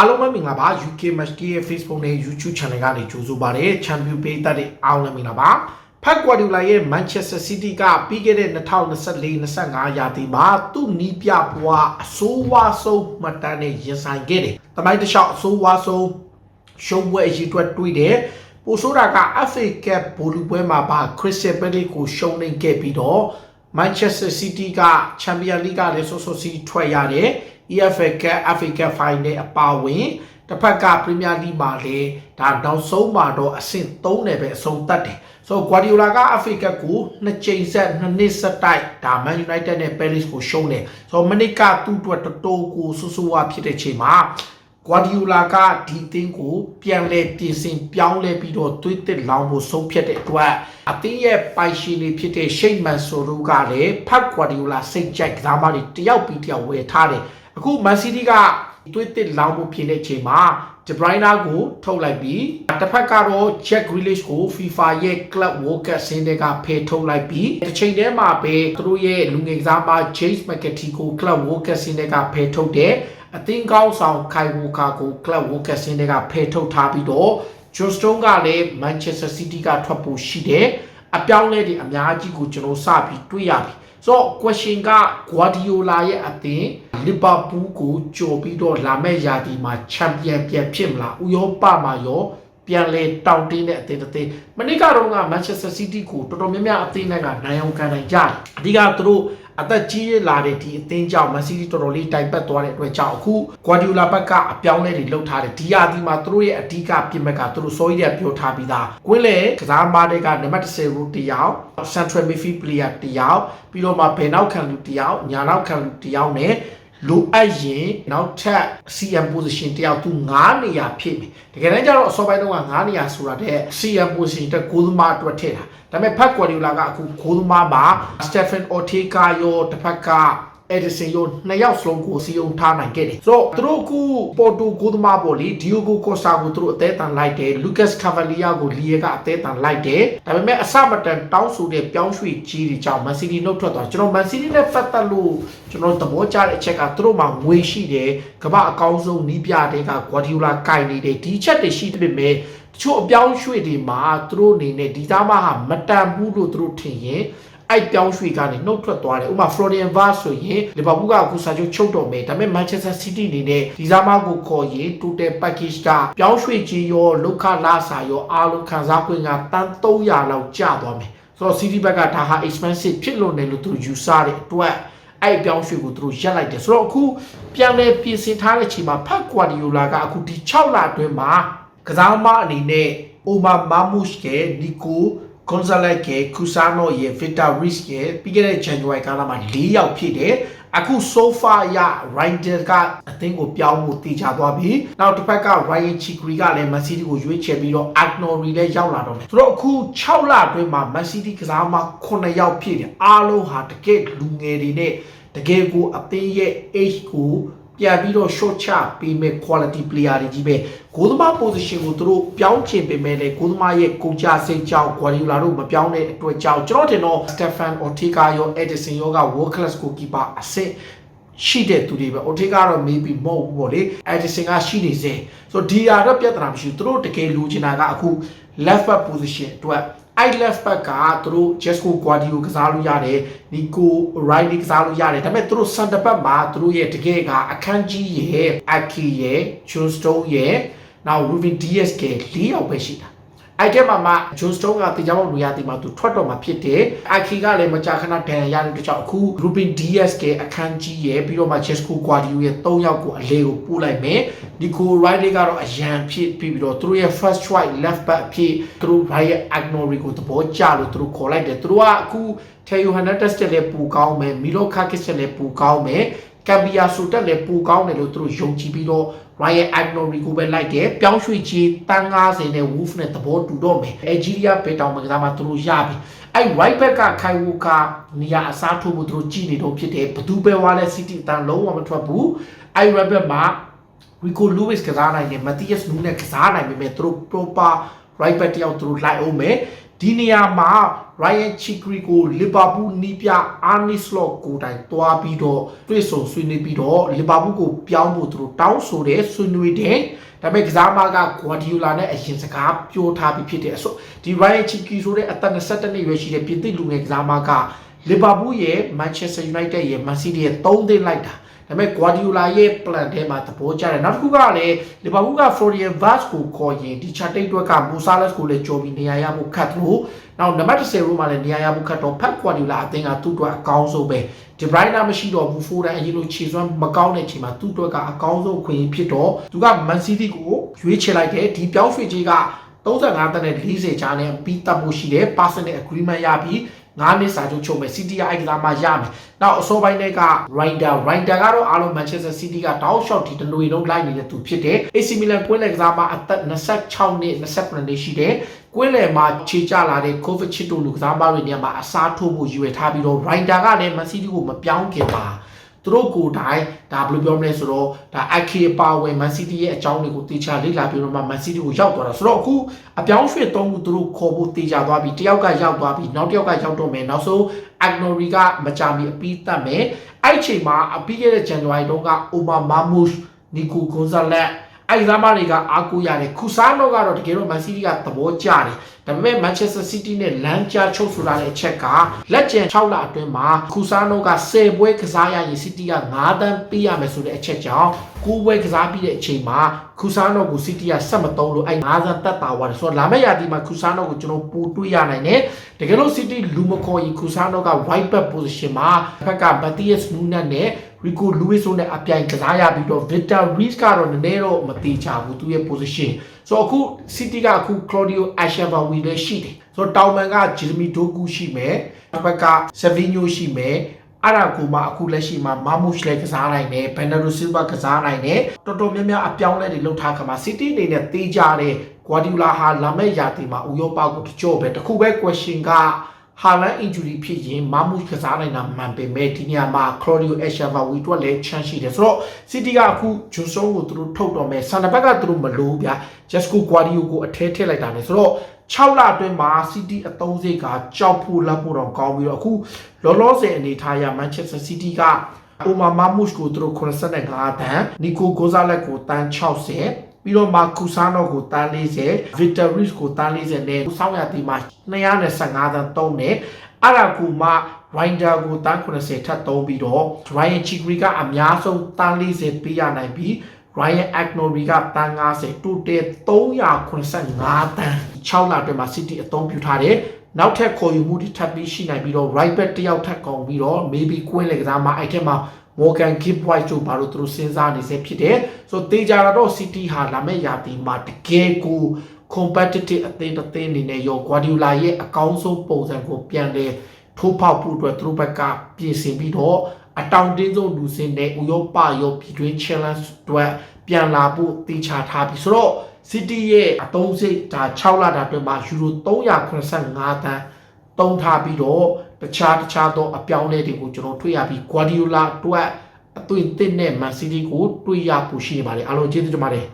အားလုံးပဲမင်္ဂလာပါ UK Match Day ရဲ့ Facebook နဲ့ YouTube Channel ကနေကြိုဆိုပါရစေ Champion ပေးသက်တဲ့အားလုံးပဲမင်္ဂလာပါဖက်ကွာဒီလာရဲ့ Manchester City ကပြီးခဲ့တဲ့2024-25ရာသီမှာသူ့နီးပြဘွားအဆိုးဝါးဆုံးမှတ်တမ်းနဲ့ရင်ဆိုင်ခဲ့တယ်။တမိုင်းတစ်လျှောက်အဆိုးဝါးဆုံးရှုံးပွဲအရေးအတွက်တွေးတယ်။ပိုဆိုးတာက FA Cup ဘောလုံးပွဲမှာပါ Crystal Palace ကိုရှုံးနေခဲ့ပြီးတော့ Manchester City က Champions League ကလည်းဆော့ဆော့စီထွက်ရတယ်။ EFL Cup FA Cup Final အပါအဝင်တစ်ဖက်က Premier League မှာလည်းဒါနောက်ဆုံးမှာတော့အဆင့်3နဲ့ပဲအဆုံးသတ်တယ်။ဆိုတော့ Guardiola က FA Cup ကိုနှစ်ချိန်ဆက်နှစ်နှစ်ဆက်တိုက်ဒါ Man United နဲ့ Palace ကိုရှုံးတယ်။ဆိုတော့မနစ်ကသူ့အတွက်တော်တော်ကိုဆူဆူဝါဖြစ်တဲ့ချိန်မှာ ဂွာဒီယိုလာကဒီအသင်းကိုပြန်လဲပြင်ဆင်ပြောင်းလဲပြီးတော့သွေးတစ်လောင်ဖို့ဆုံးဖြတ်တဲ့အတွက်အသင်းရဲ့ပိုင်ရှင်တွေဖြစ်တဲ့ရှိတ်မန်ဆိုတို့ကလည်းဖတ်ဂွာဒီယိုလာစိတ်ကြိုက်ကစားမတွေတယောက်ပြီးတယောက်ဝယ်ထားတယ်အခုမန်စီးတီးကသွေးတစ်လောင်ဖို့ဖြစ်တဲ့အချိန်မှာဒဘရိုင်းနာကိုထုတ်လိုက်ပြီးတစ်ဖက်ကတော့ Jack Grealish ကို FIFA ရဲ့ Club World Cup ဆင်းတဲ့ကဖယ်ထုတ်လိုက်ပြီးတစ်ချိန်တည်းမှာပဲသူတို့ရဲ့လူငယ်ကစားမ James McAtee ကို Club World Cup ဆင်းတဲ့ကဖယ်ထုတ်တယ် အသင်းကောင်းဆောင်ခိုင်ဝူကာကို Club World Cup ဆင်းတဲ့ကဖယ်ထုတ်ထားပြီးတော့ John Stone ကလည်း Manchester City ကထွက်ဖို့ရှိတယ်အပြောင်းလဲတွေအများကြီးကိုကျွန်တော်စပြီးတွေးရပြီဆိုတော့ question က Guardiola ရဲ့အသင်း Liverpool ကိုကြော်ပြီးတော့လာမယ့်ရာသီမှာ champion ပြန်ဖြစ်မလားဥရောပမှာရောပြန်လဲတောင်းတင်းတဲ့အသင်းတစ်သင်းမနေ့ကတော့က Manchester City ကိုတော်တော်များများအသင်းတွေကနိုင်အောင်ကန်နိုင်ကြတယ်အဓိကသူတို့ အသက်ကြီးရလာတဲ့ဒီအသင်းကြောင့် Man City တော်တော်လေးတိုင်ပတ်သွားတဲ့အတွက်ကြောင့်အခု Guardiola ဘက်ကအပြောင်းလဲတွေလုပ်ထားတယ်ဒီရာသီမှာသူတို့ရဲ့အဓိကပြင်မဲ့ကသူတို့စောကြီးတဲ့ပြောထားပြီးသားကွင်းလေကစားမတွေကနံပါတ်10ရိုတယောက် Central Midfield Player တယောက်ပြီးတော့မှဘယ်နောက်ခံလူတယောက်ညာနောက်ခံလူတယောက်နဲ့ လိုအပ်ရင်နောက်ထပ် CM position တယောက်သူ9နေရာဖြစ်မယ်တကယ်တမ်းကျတော့အစောပိုင်းတုန်းက9နေရာဆိုတာတဲ့ CM position တက်ကိုသမားအတွက်ထည့်တာဒါပေမဲ့ဖက်ကွာဒီယိုလာကအခုကိုသမားမှာ Stephen Ortega ရောတစ်ဖက်က Edison ရောနှစ်ယောက်စလုံးကိုစီအောင်ထားနိုင်ခဲ့တယ်ဆိုတော့သူတို့အခုပေါ်တူကိုသမားပေါ့လေ Diogo Costa ကိုသူတို့အသေးတန်လိုက်တယ် Lucas Cavalier ကိုလီယေကအသေးတန်လိုက်တယ်ဒါပေမဲ့အစမတန်တောင်းဆိုတဲ့ပြောင်းရွှေ့ကြီးတွေကြောင့် Man City နှုတ်ထွက်သွားကျွန်တော် Man City နဲ့ပတ်သက်လို့ကျွန်တော်သဘောကျတဲ့အချက်ကသူတို့မှာငွေရှိတယ်ကမ္ဘာအကောင်းဆုံးနီးပြတဲ့က Guardiola ကင်နေတယ်ဒီချက်တွေရှိတဲ့ပေမဲ့တချို့အပြောင်းရွှေ့တွေမှာသူတို့အနေနဲ့ဒီသားမဟာမတန်ဘူးလို့သူတို့ထင်ရင် အဲ့ပြောင်းရွှေ့ကနေနှုတ်ထွက်သွားတယ်ဥပမာ Florian Vaz ဆိုရင်လီဗာပူးကအခုစာချုပ်ချုပ်တော်မယ်ဒါပေမဲ့ Manchester City အနေနဲ့ဒီစားမကိုခေါ်ရင် total package ကပြောင်းရွှေ့ခြင်းရောလုခလာစာရောအားလုံးခံစား권ကတန်း300လောက်ကျသွားမယ်ဆိုတော့ City ဘက်ကဒါဟာ expensive ဖြစ်လို့နေလို့သူယူဆတဲ့အတွက်အဲ့ပြောင်းရွှေ့ကိုသူတို့ရက်လိုက်တယ်ဆိုတော့အခုပြန်လဲပြင်ဆင်ထားတဲ့ချိန်မှာဖက်ကွာဒီယိုလာကအခုဒီ6လအတွင်းမှာကစားမအနေနဲ့အိုမာမာမု ရှ်ရဲ့နီကို Gonzalez ကကူဆာနိုရဲ့ Victor Ruiz ရဲ့ပြီးခဲ့တဲ့ January ကာလမှာ၄ယောက်ဖြစ်တယ်အခု so far ရ Ryder ကအသင်းကိုပြောင်းဖို့တည်ချသွားပြီနောက်တစ်ဖက်က Ryan Chikri ကလည်း Man City ကိုရွေးချယ်ပြီးတော့ Agnori လည်းရောက်လာတော့မယ်ဆိုတော့အခု6လအတွင်းမှာ Man City ကစားမ9ယောက်ဖြစ်တယ်အားလုံးဟာတကယ်လူငယ်တွေနဲ့တကယ်ကိုအသင်းရဲ့ age ကို ပြန်ပြီးတော့ short ချပေးမဲ့ quality player တွေကြီးပဲဂိုးသမား position ကိုသူတို့ပြောင်းချင်ပေးမဲ့လေဂိုးသမားရဲ့ကုန်ကြစိတ်ကြောင့် Guardiola တို့မပြောင်းတဲ့အတွက်ကြောင့်ကျွန်တော်တင်တော့ Stefan Ortega ရော Edison ရောက world class goalkeeper အဆင့်ရှိတဲ့သူတွေပဲ Ortega တော့ maybe မဟုတ်ဘူးပေါ့လေ Edison ကရှိနေစေဆိုတော့ဒီဟာတော့ပြဿနာမရှိဘူးသူတို့တကယ်လိုချင်တာကအခု left back position အတွက် အဲ့ left back ကသူတို့ Jesco Guardiola ကစားလို့ရတယ် Nico Riley ကစားလို့ရတယ်ဒါပေမဲ့သူတို့ center back မှာသူတို့ရဲ့တကယ်ကအခန်းကြီးရဲ့ Aki ရဲ့ Johnston ရဲ့နောက် Ruben Diaz က၄ယောက်ပဲရှိတာ အဲ့ဒီမှာမှ John Stone ကတေချာမောင်လူရတီမှာသူထွက်တော့မှာဖြစ်တယ်။ Aki ကလည်းမကြာခဏဒဏ်ရာရတဲ့တခြားအခု Ruben Diaz ကအခန်းကြီးရဲ့ပြီးတော့မှ Jesco Guardiola ရဲ့၃ယောက်ကိုအလေကိုပို့လိုက်မယ်။ Nico Riley ကတော့အရန်ဖြစ်ပြီးပြီးတော့သူတို့ရဲ့ first choice left back ဖြစ်သူတို့ Ryan Agnori ကိုသဘောကျလို့သူတို့ခေါ်လိုက်တယ်။သူတို့ကအခု Theo Hernandez တက်လည်းပူကောင်းမယ်။ Milo Kakis တက်လည်းပူကောင်းမယ်။ ကမ်ဘီယာဆိုတက်လည်းပူကောင်းတယ်လို့သူတို့ယုံကြည်ပြီးတော့ Ryan Agnori ကိုပဲလိုက်တယ်ပြောင်းရွှေ့ကြီးတန်း90နဲ့ Wolf နဲ့သဘောတူတော့မယ်။ Algeria ပဲတောင်မကစားမှာသူတို့ရပြီ။အဲ့ right back ကခိုင်ဝူကနေရာအစားထိုးမှုသူတို့ကြည့်နေတော့ဖြစ်တယ်ဘသူပဲဝါလဲ City အတန်းလုံးဝမထွက်ဘူး။အဲ့ right back မှာ Rico Lewis ကစားနိုင်တယ် Matthias Nunes ကစားနိုင်ပေမဲ့သူတို့ proper right back တယောက်သူတို့လိုက်အောင်မယ်ဒီနေရာမှာ Ryan Chikri ကိုလီဗာပူးနီးပြအာနီစလော့ကိုတိုင်တွားပြီးတော့တွေ့ဆုံဆွေးနွေးပြီးတော့လီဗာပူးကိုပြောင်းဖို့သူတို့တောင်းဆိုတဲ့ဆွေးနွေးတဲ့ဒါပေမဲ့ကစားမကဂွာဒီယိုလာနဲ့အရင်စကားပြောထားပြီးဖြစ်တဲ့အဆိုဒီ Ryan Chikri ဆိုတဲ့အသက်22နှစ်ရွယ်ရှိတဲ့ပြည်သစ်လူငယ်ကစားမကလီဗာပူးရဲ့ Manchester United ရဲ့ Man City ရဲ့3သိန်းလိုက်တာ ဒါပေမဲ့ Guardiola ရဲ့ plan ထဲမှာသဘောကျတယ်နောက်တစ်ခုကလည်းလီဗာပူးက Florian Wirtz ကိုခေါ်ရင်ဒီ Charting အတွက်က Mousalas ကိုလည်းကြော်ပြီးနေရာရဖို့ခတ်လို့နောက်နံပါတ်10ရိုးမှာလည်းနေရာရဖို့ခတ်တော့ Pep Guardiola အသင်းကသူ့အတွက်အကောင်းဆုံးပဲ De Bruyne မရှိတော့ဘူး Foden အရင်လိုခြေစွမ်းမကောင်းတဲ့အချိန်မှာသူ့အတွက်ကအကောင်းဆုံးခွင့်ဖြစ်တော့သူက Man City ကိုရွေးချယ်လိုက်တယ်ဒီပြောင်းရွှေ့ခြင်းက35တန်းနဲ့40ချားနဲ့ပြီးတက်မှုရှိတယ် personal agreement ရပြီး ငါးနှစ်စာချုပ်ချုပ်မယ် City ကအဲ့ကစားမှရမယ်။နောက်အစောပိုင်းတွေက Rider Rider ကတော့အားလုံး Manchester City ကတောက်လျှောက်ဒီတနွေလုံးလိုက်နေတဲ့သူဖြစ်တယ်။ AC Milan ကွင်းလယ်ကစားမှအသက်26နှစ်28နှစ်ရှိတယ်။ကွင်းလယ်မှာခြေကျလာတဲ့ Kovacic တို့လူကစားမတွေနေရာမှာအစားထိုးဖို့ရွေထားပြီးတော့ Rider ကလည်း Man City ကိုမပြောင်းခင်ပါ သူတို့ကိုယ်တိုင်ဒါဘယ်လိုပြောမလဲဆိုတော့ဒါ IK ပါဝင် Man City ရဲ့အကြောင်းတွေကိုတေချာလေ့လာပြီးတော့မှ Man City ကိုရောက်သွားတာဆိုတော့အခုအပြောင်းရွှေ့သုံးခုသူတို့ခေါ်ဖို့တေချာသွားပြီတယောက်ကရောက်သွားပြီနောက်တစ်ယောက်ကရောက်တော့မယ်နောက်ဆုံး Agnori ကမကြမီအပြီးတတ်မယ်အဲ့ဒီချိန်မှာအပြီးခဲ့တဲ့ January တုန်းက Omar Mamouche Nico Gonzalez အဲ့ဒီသမားတွေကအားကိုးရတယ်ခူဆာနိုကတော့တကယ်တော့ Man City ကသဘောကျတယ်ဒါပေမဲ့ Manchester City နဲ့လမ်းကြားချုပ်ဆိုလာတဲ့အချက်ကလက်ကျန်6လအတွင်းမှာခူဆာနိုက10ပွဲကစားရရင် City က9တန်းပေးရမယ်ဆိုတဲ့အချက်ကြောင့်9ပွဲကစားပြီးတဲ့အချိန်မှာခူဆာနိုကို City ကဆက်မသုံးလို့အဲ့9တန်းတက်တာသွားတယ်ဆိုတော့လာမယ့်ရာသီမှာခူဆာနိုကိုကျွန်တော်ပို့တွေ့ရနိုင်တယ်တကယ်လို့ City လူမခေါ်ရင်ခူဆာနိုက right back position မှာဘက်က Matthias Nunes နဲ့ Rico Lewis တို့နဲ့အပြိုင်ကစားရပြီးတော့ Victor Ruiz ကတော့နည်းနည်းတော့မသေးချဘူးသူရဲ့ position ဆိုတော့အခု City ကအခု Claudio Achabawi လည်းရှိတယ်ဆိုတော့တောင်မန်က Jeremy Doku ရှိမယ်တစ်ဖက်က Savinho ရှိမယ်အဲ့ဒါကိုမှအခုလက်ရှိမှာ Mamouche လည်းကစားနိုင်တယ် Bernardo Silva ကစားနိုင်တယ်တော်တော်များများအပြောင်းလဲတွေလုပ်ထားခါမှာ City အနေနဲ့တေးကြတဲ့ Guardiola ဟာလာမယ့်ရာသီမှာဥရောပကိုတချို့ပဲတခုပဲ question က ဟာလန် injury ဖြစ်ရင်မမှုကစားနိုင်တာမှန်ပေမဲ့ဒီနေရာမှာ Claudio Echeverri တို့လည်း chance ရှိတယ်ဆိုတော့ City ကအခုဂျွန်ဆုံကိုသူတို့ထုတ်တော့မယ်ဆန်နဘက်ကသူတို့မလို့ဗျာ Jesco Guardiola ကိုအထဲထည့်လိုက်တာနဲ့ဆိုတော့6လအတွင်းမှာ City အသုံးစိတ်ကကြောက်ဖို့လက်ဖို့တော့ကောင်းပြီးတော့အခုလောလောဆယ်အနေထားရ Manchester City ကအိုမာမာမုရှ်ကိုသူတို့85တန်းနီကိုဂိုဇာလက်ကိုတန်း60 ပြီးတော့မာကူဆာနိုကိုတန်း40ဗစ်တာရစ်ကိုတန်း40နဲ့ဆောင်းရတီမှာ215တန်းသုံးတယ်အဲ့ဒါကူမှရိုင်ဒါကိုတန်း80ထပ်သုံးပြီးတော့ရိုင်ယန်ချီဂရီကအများဆုံးတန်း40ပေးရနိုင်ပြီး Ryan Agnori ကတန်း90တူတဲ385တန်း6လအတွင်းမှာ City အသုံးပြုထားတယ်နောက်ထပ်ခေါ်ယူမှုတွေထပ်ပြီးရှိနိုင်ပြီးတော့ right back တယောက်ထပ်ကောင်ပြီးတော့ maybe ကွင်းလေကစားမှာအဲ့ထက်မှာ Morgan Gibbs တို့ဘာလို့သူတို့စဉ်းစားနေစေဖြစ်တယ်ဆိုတေးကြတော့ City ဟာလာမယ့်ရာသီမှာတကယ်ကို competitive အသင်းတစ်သင်းအနေနဲ့ရော Guardiola ရဲ့အကောင်းဆုံးပုံစံကိုပြန်လဲထိုးဖောက်ဖို့အတွက်သူတို့ဘက်ကပြင်ဆင်ပြီးတော့အတောင်တင်းဆုံးလူစင်းတဲ့ဥရောပရောပြည်တွင်း challenge အတွက်ပြန်လာဖို့တေချာထားပြီးဆိုတော့ City ရဲ့အသုံးစိတ်ဒါ6လတာအတွင်းမှာယူရို385တန်းတုံးထားပြီးတော့ တခြားတခြားသောအပြောင်းအလဲတွေကိုကျွန်တော်တွေ့ရပြီး Guardiola အတွက်အသွင်သစ်နဲ့ Man City ကိုတွေ့ရဖို့ရှိနေပါတယ်အားလုံးကျေးဇူးတင်ပါတယ်